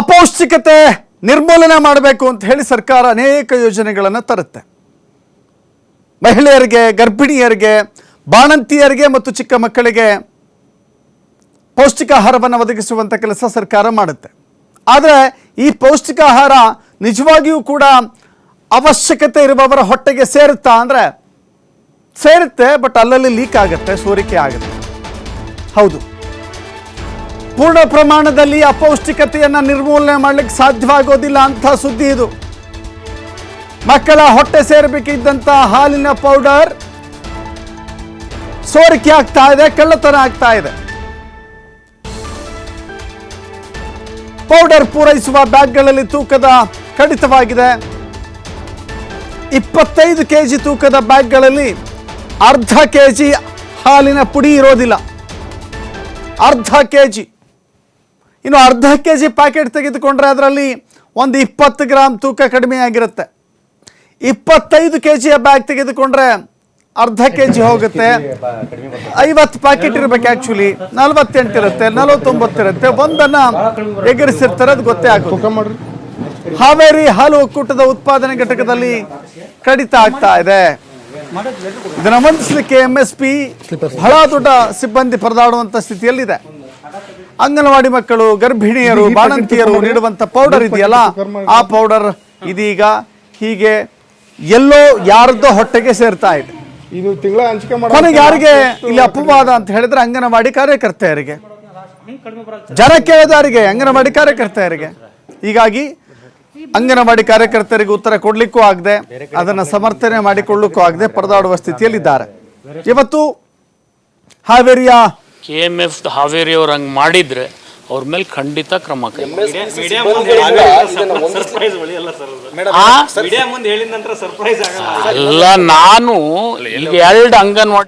ಅಪೌಷ್ಟಿಕತೆ ನಿರ್ಮೂಲನೆ ಮಾಡಬೇಕು ಅಂತ ಹೇಳಿ ಸರ್ಕಾರ ಅನೇಕ ಯೋಜನೆಗಳನ್ನು ತರುತ್ತೆ. ಮಹಿಳೆಯರಿಗೆ, ಗರ್ಭಿಣಿಯರಿಗೆ, ಬಾಣಂತಿಯರಿಗೆ ಮತ್ತು ಚಿಕ್ಕ ಮಕ್ಕಳಿಗೆ ಪೌಷ್ಟಿಕ ಆಹಾರವನ್ನು ಒದಗಿಸುವಂಥ ಕೆಲಸ ಸರ್ಕಾರ ಮಾಡುತ್ತೆ. ಆದರೆ ಈ ಪೌಷ್ಟಿಕ ಆಹಾರ ನಿಜವಾಗಿಯೂ ಕೂಡ ಅವಶ್ಯಕತೆ ಇರುವವರ ಹೊಟ್ಟೆಗೆ ಸೇರುತ್ತಾ ಅಂದರೆ ಸೇರುತ್ತೆ, ಬಟ್ ಅಲ್ಲಲ್ಲಿ ಲೀಕ್ ಆಗುತ್ತೆ, ಸೋರಿಕೆ ಆಗುತ್ತೆ. ಹೌದು. ಪೂರ್ಣ ಪ್ರಮಾಣದಲ್ಲಿ ಅಪೌಷ್ಟಿಕತೆಯನ್ನು ನಿರ್ಮೂಲನೆ ಮಾಡಲಿಕ್ಕೆ ಸಾಧ್ಯವಾಗೋದಿಲ್ಲ ಅಂತ ಸುದ್ದಿ ಇದು. ಮಕ್ಕಳ ಹೊಟ್ಟೆ ಸೇರಬೇಕಿದ್ದಂಥ ಹಾಲಿನ ಪೌಡರ್ ಸೋರಿಕೆ ಆಗ್ತಾ ಇದೆ, ಕಳ್ಳತನ ಆಗ್ತಾ ಇದೆ. ಪೌಡರ್ ಪೂರೈಸುವ ಬ್ಯಾಗ್ಗಳಲ್ಲಿ ತೂಕದ ಕಡಿತವಾಗಿದೆ. ಇಪ್ಪತ್ತೈದು ಕೆ ಜಿ ತೂಕದ ಬ್ಯಾಗ್ಗಳಲ್ಲಿ ಅರ್ಧ ಕೆ ಜಿ ಹಾಲಿನ ಪುಡಿ ಇರೋದಿಲ್ಲ. ಅರ್ಧ ಕೆ ಜಿ ಇನ್ನು ಅರ್ಧ ಕೆ ಜಿ ಪ್ಯಾಕೆಟ್ ತೆಗೆದುಕೊಂಡ್ರೆ ಅದರಲ್ಲಿ ಒಂದು ಇಪ್ಪತ್ತು ಗ್ರಾಮ್ ತೂಕ ಕಡಿಮೆ ಆಗಿರುತ್ತೆ ಇಪ್ಪತ್ತೈದು ಕೆ ಜಿಯ ಬ್ಯಾಗ್ ತೆಗೆದುಕೊಂಡ್ರೆ ಅರ್ಧ ಕೆ ಜಿ ಹೋಗುತ್ತೆ. ಐವತ್ತು ಪ್ಯಾಕೆಟ್ ಇರಬೇಕು ಆ್ಯಕ್ಚುಲಿ ನಲ್ವತ್ತೆಂಟು ಇರುತ್ತೆ ನಲವತ್ತೊಂಬತ್ತು ಇರುತ್ತೆ. ಒಂದನ್ನು ಎಗರಿಸಿರ್ತಾರೆ ಅದು ಗೊತ್ತೇ ಆಗುತ್ತೆ. ಹಾವೇರಿ ಹಾಲು ಒಕ್ಕೂಟದ ಉತ್ಪಾದನೆ ಘಟಕದಲ್ಲಿ ಕಡಿತ ಆಗ್ತಾ ಇದೆ. ಇದನ್ನು ಮಂಡಿಸಲಿಕ್ಕೆ ಎಂ ಎಸ್ ಪಿ ಬಹಳ ದೊಡ್ಡ ಸಿಬ್ಬಂದಿ ಪರದಾಡುವಂತ ಸ್ಥಿತಿಯಲ್ಲಿದೆ. ಅಂಗನವಾಡಿ ಮಕ್ಕಳು ಗರ್ಭಿಣಿಯರು ಬಾಣಂತಿಯರು ನೀಡುವಂತ ಪೌಡರ್ ಇದೆಯಲ್ಲ ಆ ಪೌಡರ್ ಇದೀಗ ಹೀಗೆ ಎಲ್ಲೋ ಯಾರದ್ದೋ ಹೊಟ್ಟೆಗೆ ಸೇರ್ತಾ ಇದೆ. ಇದು ತಿಂಗಳ ಹಂಚಿಕೆ ಕೊನೆಗೆ ಯಾರಿಗೆ ಇಲ್ಲಿ ಅಪವಾದ ಅಂತ ಹೇಳಿದ್ರೆ ಅಂಗನವಾಡಿ ಕಾರ್ಯಕರ್ತೆಯರಿಗೆ. ಜನ ಕೇಳಿದವರಿಗೆ ಅಂಗನವಾಡಿ ಕಾರ್ಯಕರ್ತೆಯರಿಗೆ. ಹೀಗಾಗಿ ಅಂಗನವಾಡಿ ಕಾರ್ಯಕರ್ತರಿಗೆ ಉತ್ತರ ಕೊಡ್ಲಿಕ್ಕೂ ಆಗದೆ ಅದನ್ನ ಸಮರ್ಥನೆ ಮಾಡಿಕೊಳ್ಳಿಕ್ಕೂ ಆಗದೆ ಪರದಾಡುವ ಸ್ಥಿತಿಯಲ್ಲಿದ್ದಾರೆ. ಇವತ್ತು ಹಾವೇರಿಯ ಕೆ ಎಂ ಎಫ್ ಹಾವೇರಿ ಅವ್ರು ಹಂಗೆ ಮಾಡಿದ್ರೆ ಅವ್ರ ಮೇಲೆ ಖಂಡಿತ ಕ್ರಮ ಕೈ ಆ? ಮೀಡಿಯಾ ಮುಂದೆ ಹೇಳಿದ ನಂತರ ಸರ್ಪ್ರೈಸ್ ಆಗಲ್ಲ. ಅಲ್ಲ ನಾನು ಈಗ ಎರಡು ಅಂಗನವಾಡಿ